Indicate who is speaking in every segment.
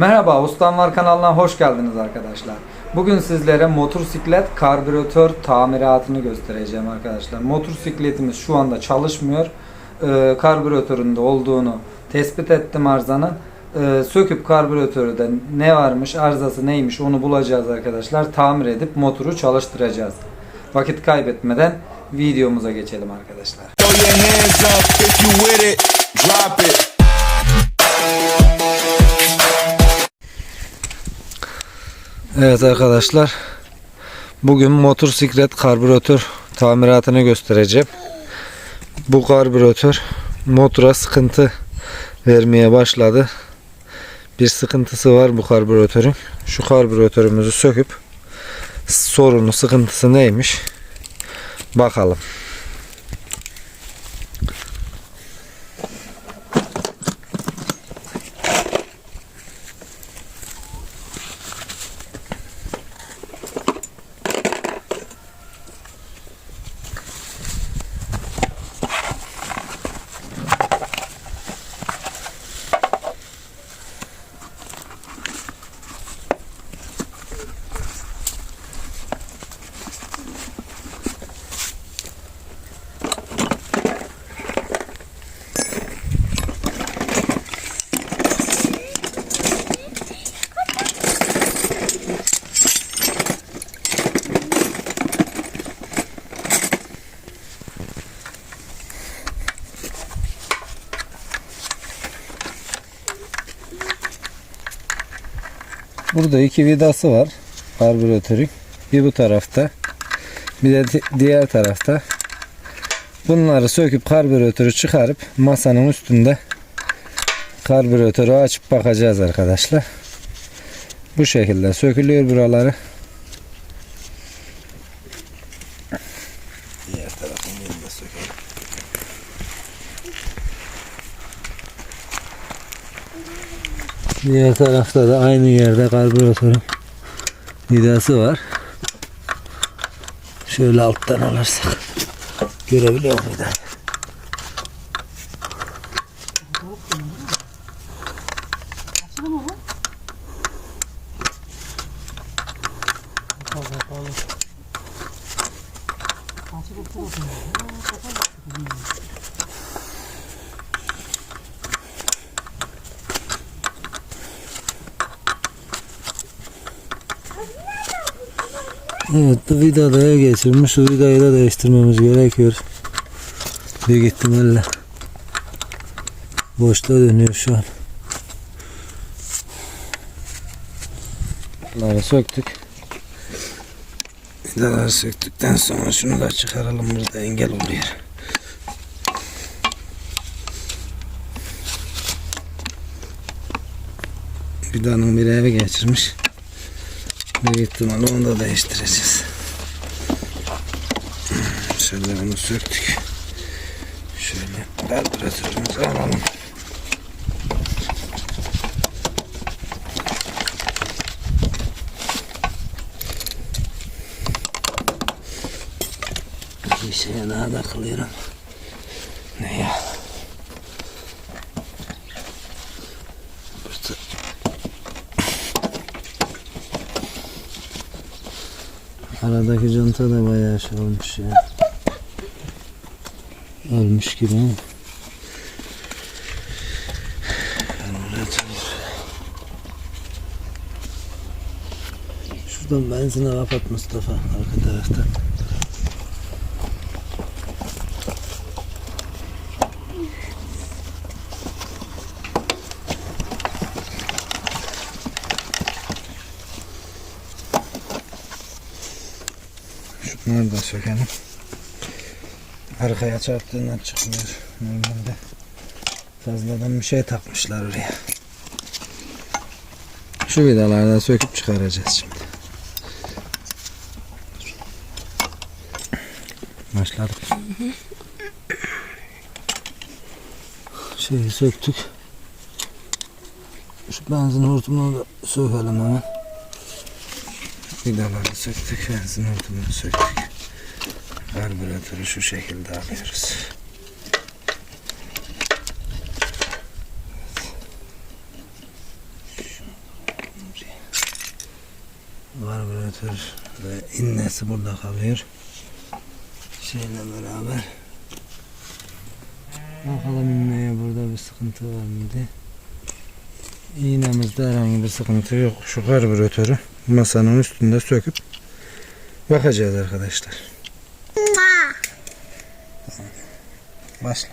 Speaker 1: Merhaba Ustam kanalına hoş geldiniz arkadaşlar. Bugün sizlere motosiklet karbüratör tamiratını göstereceğim arkadaşlar. Motosikletimiz şu anda çalışmıyor. Ee, karbüratöründe olduğunu tespit ettim arızanın. Ee, söküp karbüratörde ne varmış, arızası neymiş onu bulacağız arkadaşlar. Tamir edip motoru çalıştıracağız. Vakit kaybetmeden videomuza geçelim arkadaşlar. Evet arkadaşlar. Bugün motosiklet karbüratör tamiratını göstereceğim. Bu karbüratör motora sıkıntı vermeye başladı. Bir sıkıntısı var bu karbüratörün. Şu karbüratörümüzü söküp sorunu, sıkıntısı neymiş bakalım. Burada iki vidası var karbüratörün. Bir bu tarafta bir de di- diğer tarafta. Bunları söküp karbüratörü çıkarıp masanın üstünde karbüratörü açıp bakacağız arkadaşlar. Bu şekilde sökülüyor buraları. Diğer tarafını da sökelim. Diğer tarafta da aynı yerde karbüratörün vidası var. Şöyle alttan alırsak görebiliyor muyum Evet bu vidadaya geçirmiş. Şu vidayı da değiştirmemiz gerekiyor. Büyük ihtimalle boşta dönüyor şu an. Bunları söktük. Vidaları söktükten sonra şunu da çıkaralım burada engel oluyor. Vidanın biri eve geçirmiş. Büyük ihtimalle onu da değiştireceğiz. Şöyle onu söktük. Şöyle karbüratörümüzü alalım. Bir şeye daha takılıyorum. Ne ya? Aradaki conta da bayağı şey olmuş ya. Ölmüş gibi ama. Şuradan benzine kapat Mustafa arka taraftan. Sökelim. Arkaya çarptığından çıkmıyor. Normalde fazladan bir şey takmışlar oraya. Şu vidaları da söküp çıkaracağız şimdi. Başladık. Şeyi söktük. Şu benzin hortumunu da sökelim hemen. Vidaları söktük, benzin hortumunu söktük. Karbüratörü şu şekilde alıyoruz. Karbüratör ve innesi burada kalıyor. Şeyle beraber. Bakalım inneye burada bir sıkıntı var mıydı? İğnemizde herhangi bir sıkıntı yok. Şu karbüratörü masanın üstünde söküp bakacağız arkadaşlar. Başla.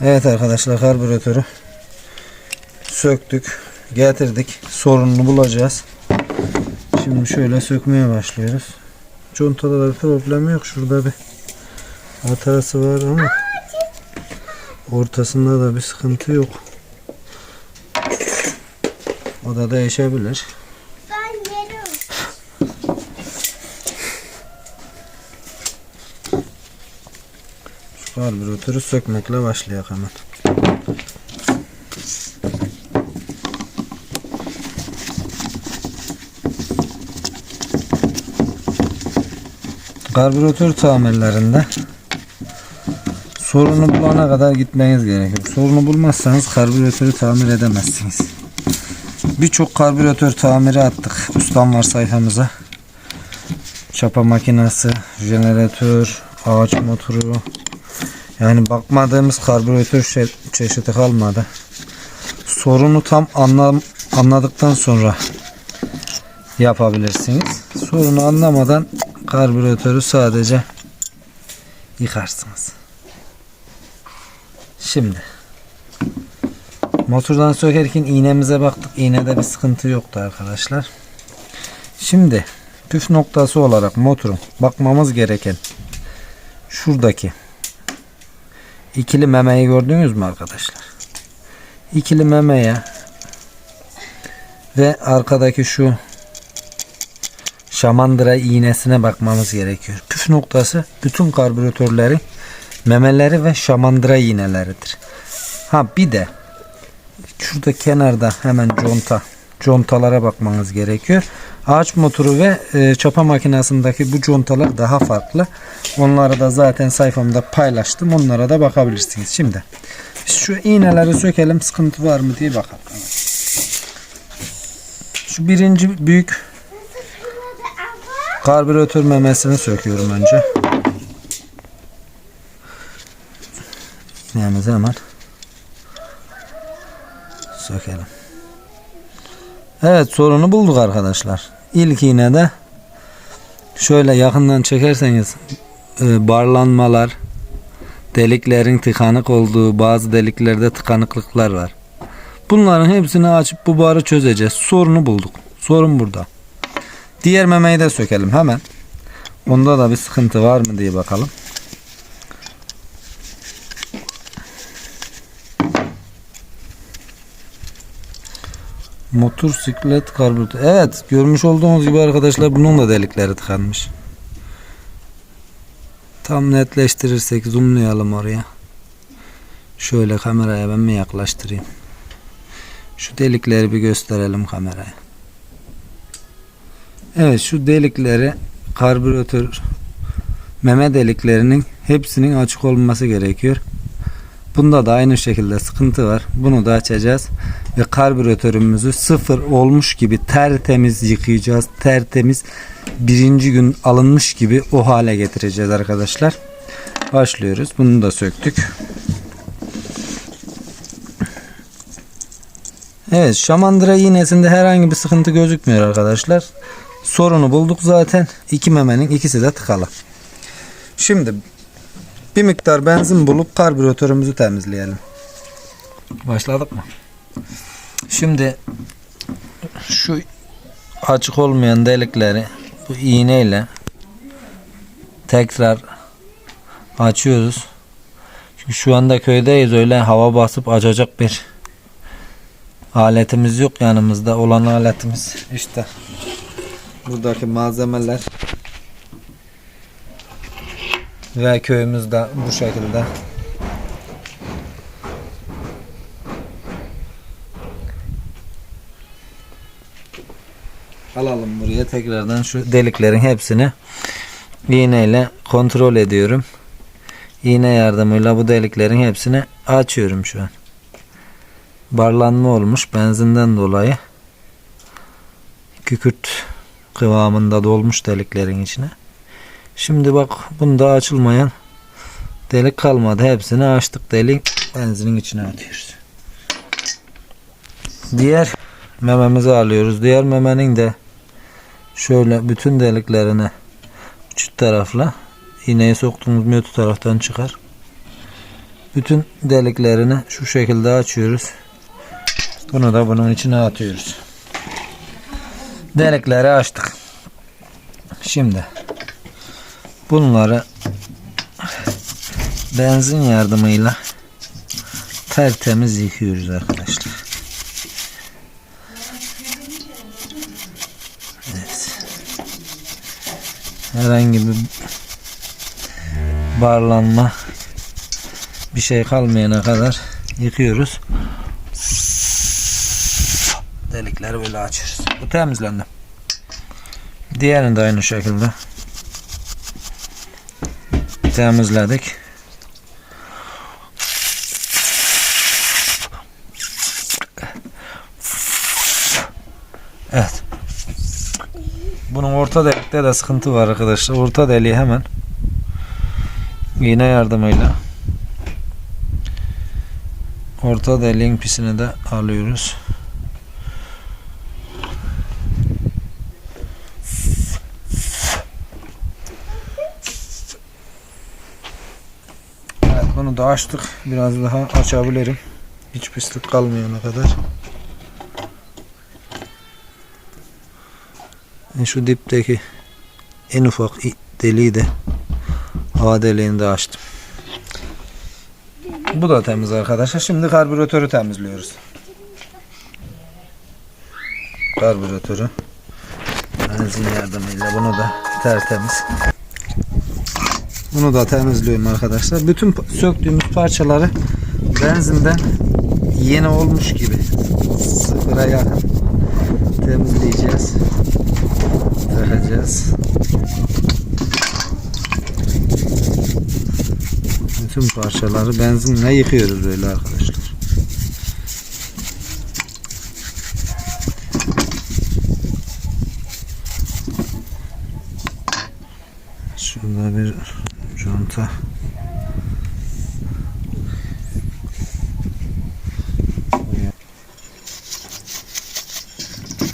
Speaker 1: Evet arkadaşlar karbüratörü söktük, getirdik. Sorununu bulacağız. Şimdi şöyle sökmeye başlıyoruz. Contada da bir problem yok. Şurada bir hatası var ama ortasında da bir sıkıntı yok. O da değişebilir.
Speaker 2: Ben yerim.
Speaker 1: Şu karbüratörü sökmekle başlayalım hemen. Karbüratör tamirlerinde sorunu bulana kadar gitmeniz gerekiyor. Sorunu bulmazsanız karbüratörü tamir edemezsiniz. Birçok karbüratör tamiri attık. Ustam var sayfamıza. Çapa makinesi, jeneratör, ağaç motoru, yani bakmadığımız karbüratör şey, çeşidi kalmadı. Sorunu tam anlam, anladıktan sonra yapabilirsiniz. Sorunu anlamadan karbüratörü sadece yıkarsınız. Şimdi motordan sökerken iğnemize baktık. İğnede bir sıkıntı yoktu arkadaşlar. Şimdi püf noktası olarak motorun bakmamız gereken şuradaki ikili memeyi gördünüz mü arkadaşlar? İkili memeye ve arkadaki şu şamandıra iğnesine bakmamız gerekiyor. Püf noktası bütün karbüratörlerin memeleri ve şamandıra iğneleridir. Ha bir de şurada kenarda hemen conta contalara bakmanız gerekiyor. Ağaç motoru ve e, çapa makinesindeki bu contalar daha farklı. Onları da zaten sayfamda paylaştım. Onlara da bakabilirsiniz. Şimdi biz şu iğneleri sökelim. Sıkıntı var mı diye bakalım. Şu birinci büyük karbüratör memesini söküyorum önce. İğnemizi hemen sökelim. Evet sorunu bulduk arkadaşlar. İlk iğnede şöyle yakından çekerseniz e, barlanmalar, deliklerin tıkanık olduğu bazı deliklerde tıkanıklıklar var. Bunların hepsini açıp bu barı çözeceğiz. Sorunu bulduk. Sorun burada. Diğer memeyi de sökelim hemen. Onda da bir sıkıntı var mı diye bakalım. Motosiklet karbüratör. Evet görmüş olduğunuz gibi arkadaşlar bunun da delikleri tıkanmış. Tam netleştirirsek zoomlayalım oraya. Şöyle kameraya ben mi yaklaştırayım? Şu delikleri bir gösterelim kameraya. Evet şu delikleri karbüratör meme deliklerinin hepsinin açık olması gerekiyor. Bunda da aynı şekilde sıkıntı var. Bunu da açacağız ve karbüratörümüzü sıfır olmuş gibi tertemiz yıkayacağız. Tertemiz birinci gün alınmış gibi o hale getireceğiz arkadaşlar. Başlıyoruz. Bunu da söktük. Evet şamandıra iğnesinde herhangi bir sıkıntı gözükmüyor arkadaşlar. Sorunu bulduk zaten. İki memenin ikisi de tıkalı. Şimdi bir miktar benzin bulup karbüratörümüzü temizleyelim. Başladık mı? Şimdi şu açık olmayan delikleri bu iğneyle tekrar açıyoruz. Çünkü şu anda köydeyiz öyle hava basıp açacak bir aletimiz yok yanımızda olan aletimiz işte buradaki malzemeler ve köyümüzde bu şekilde. Alalım buraya tekrardan şu deliklerin hepsini. İğneyle kontrol ediyorum. İğne yardımıyla bu deliklerin hepsini açıyorum şu an. Barlanma olmuş benzinden dolayı. Kükürt kıvamında dolmuş deliklerin içine. Şimdi bak bunda açılmayan delik kalmadı. Hepsini açtık delik benzinin içine atıyoruz. Diğer mememizi alıyoruz. Diğer memenin de şöyle bütün deliklerine çift tarafla iğneyi soktuğumuz mötü taraftan çıkar. Bütün deliklerini şu şekilde açıyoruz. Bunu da bunun içine atıyoruz. Delikleri açtık. Şimdi bunları benzin yardımıyla tertemiz yıkıyoruz arkadaşlar. Evet. Herhangi bir barlanma bir şey kalmayana kadar yıkıyoruz. Delikleri böyle açıyoruz. Bu temizlendi. Diğerini de aynı şekilde temizledik. Evet. Bunun orta delikte de sıkıntı var arkadaşlar. Orta deliği hemen iğne yardımıyla orta deliğin pisini de alıyoruz. Evet da açtık. Biraz daha açabilirim. Hiç pislik kalmayana kadar. E, Şu dipteki en ufak deliği de hava deliğini de açtım. Bu da temiz arkadaşlar. Şimdi karbüratörü temizliyoruz. Karbüratörü benzin yardımıyla bunu da tertemiz. Bunu da temizliyorum arkadaşlar. Bütün söktüğümüz parçaları benzinden yeni olmuş gibi sıfıra yakın temizleyeceğiz. Takacağız. Bütün parçaları benzinle yıkıyoruz böyle arkadaşlar. Şurada bir conta.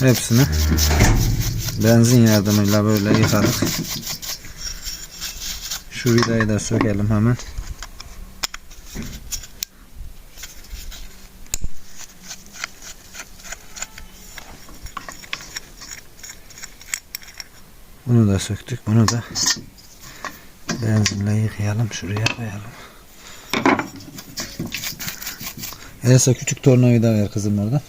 Speaker 1: Hepsini benzin yardımıyla böyle yıkadık. Şu vidayı da sökelim hemen. Bunu da söktük. Bunu da benzinle yıkayalım. Şuraya koyalım. Elsa küçük tornavida ver kızım orada.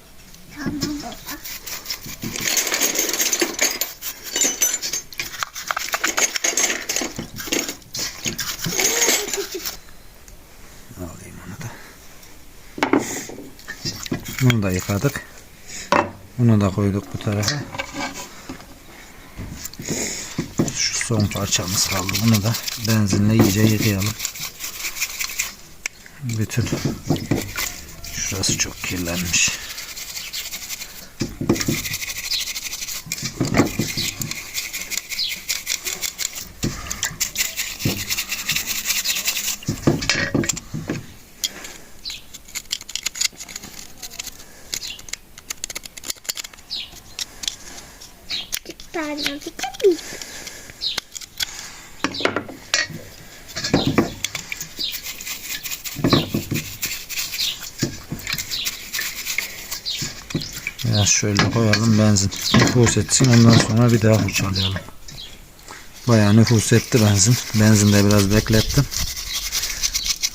Speaker 1: Alayım onu da. Bunu da yıkadık. Bunu da koyduk bu tarafa. Şu son parçamız kaldı. Bunu da benzinle iyice yıkayalım. Bütün şurası çok kirlenmiş. Biraz şöyle koyalım benzin nüfus etsin ondan sonra bir daha fırçalayalım. Bayağı nüfus etti benzin. Benzin de biraz beklettim.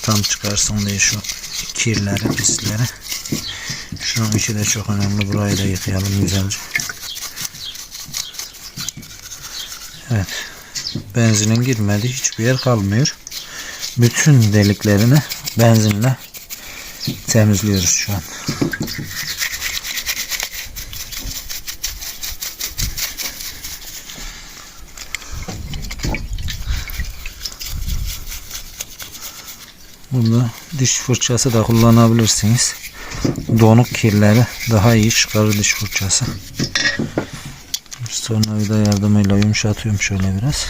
Speaker 1: Tam çıkarsın diye şu kirleri, pisleri. Şunun içi de çok önemli. Burayı da yıkayalım güzelce. Evet. Benzinin girmediği hiçbir yer kalmıyor. Bütün deliklerini benzinle temizliyoruz şu an. Burada diş fırçası da kullanabilirsiniz. Donuk kirleri daha iyi çıkarır diş fırçası. Sonra vida yardımıyla yumuşatıyorum şöyle biraz.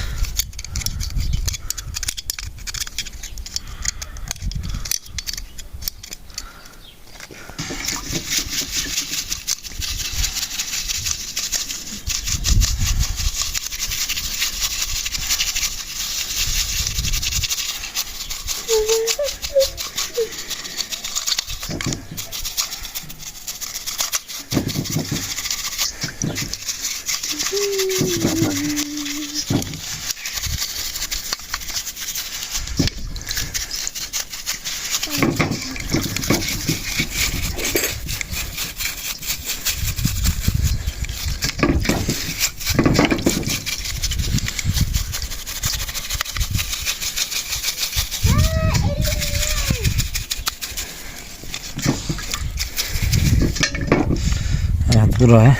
Speaker 1: Evet buraya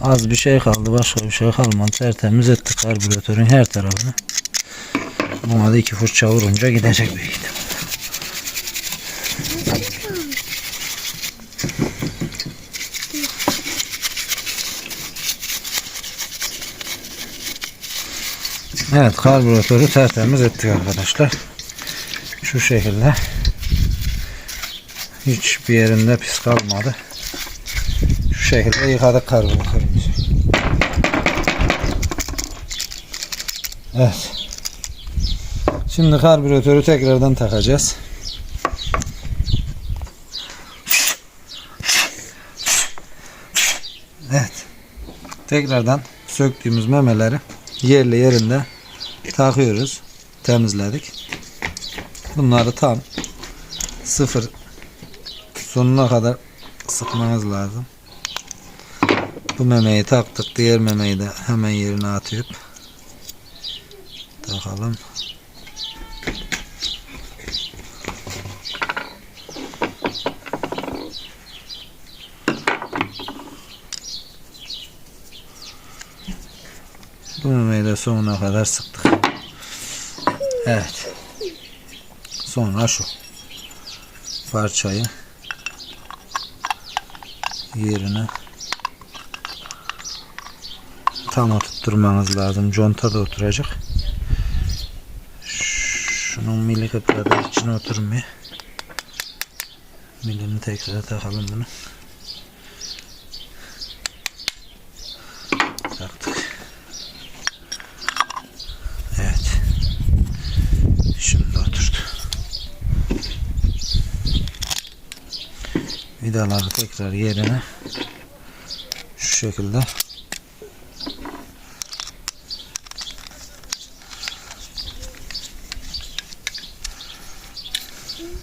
Speaker 1: az bir şey kaldı başka bir şey kalmadı. Tertemiz ettik karbüratörün her tarafını. Buna da iki fırça vurunca gidecek büyük ihtimal. Evet karbüratörü tertemiz ettik arkadaşlar. Şu şekilde. Hiçbir yerinde pis kalmadı şu şekilde yıkadık karbüratörümüzü. Evet. Şimdi karbüratörü tekrardan takacağız. Evet. Tekrardan söktüğümüz memeleri yerli yerinde takıyoruz. Temizledik. Bunları tam sıfır sonuna kadar sıkmanız lazım. Bu memeyi taktık. Diğer memeyi de hemen yerine atıp takalım. Bu memeyi de sonuna kadar sıktık. Evet. Sonra şu parçayı yerine tam oturtturmanız lazım. Conta da oturacak. Şunun mili kıpradı içine oturmuyor. Milini tekrar takalım bunu. Taktık. Evet. Şimdi oturdu. Vidaları tekrar yerine şu şekilde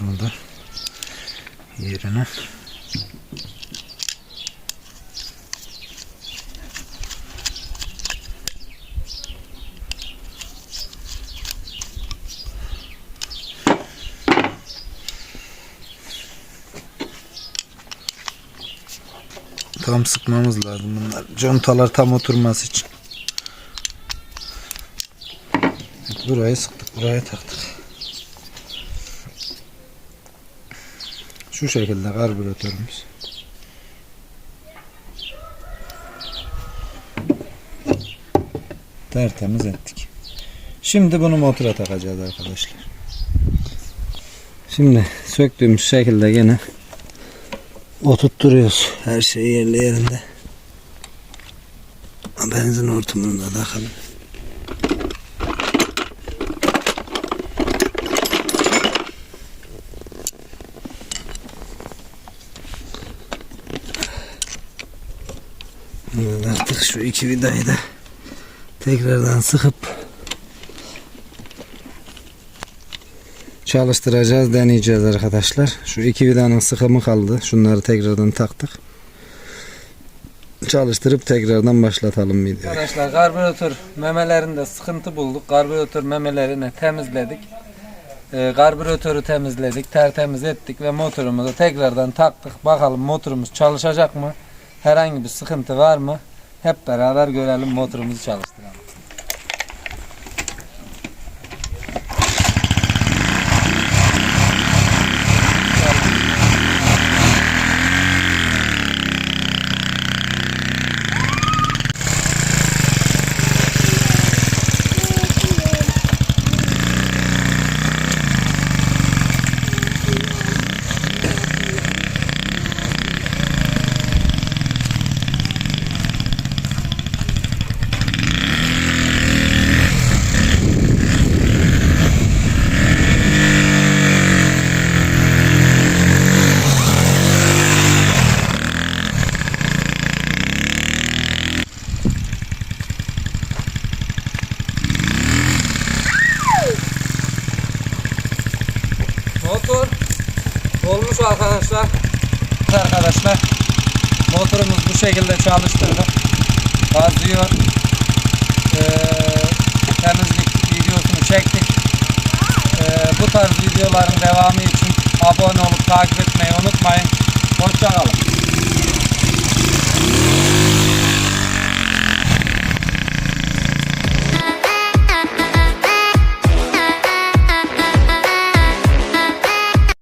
Speaker 1: Bunu da yerine tam sıkmamız lazım bunlar. Contalar tam oturması için. Burayı sıktık, buraya taktık. Şu şekilde karbüratörümüz. Tertemiz ettik. Şimdi bunu motora takacağız arkadaşlar. Şimdi söktüğümüz şekilde gene oturtturuyoruz. Her şey yerli yerinde. Benzin hortumunu da takalım. Artık şu iki vidayı da tekrardan sıkıp çalıştıracağız, deneyeceğiz arkadaşlar. Şu iki vidanın sıkımı kaldı. Şunları tekrardan taktık. Çalıştırıp tekrardan başlatalım videoyu.
Speaker 3: Arkadaşlar karbüratör memelerinde sıkıntı bulduk. Karbüratör memelerini temizledik. Ee, karbüratörü temizledik, tertemiz ettik ve motorumuzu tekrardan taktık. Bakalım motorumuz çalışacak mı?
Speaker 1: Herhangi bir sıkıntı var mı? Hep beraber görelim motorumuzu çalıştıralım. Motor olmuş arkadaşlar. Arkadaşlar motorumuz bu şekilde çalıştırdık. Gazlıyor. Ee, temizlik videosunu çektik. Ee, bu tarz videoların devamı için abone olup takip etmeyi unutmayın. Hoşçakalın.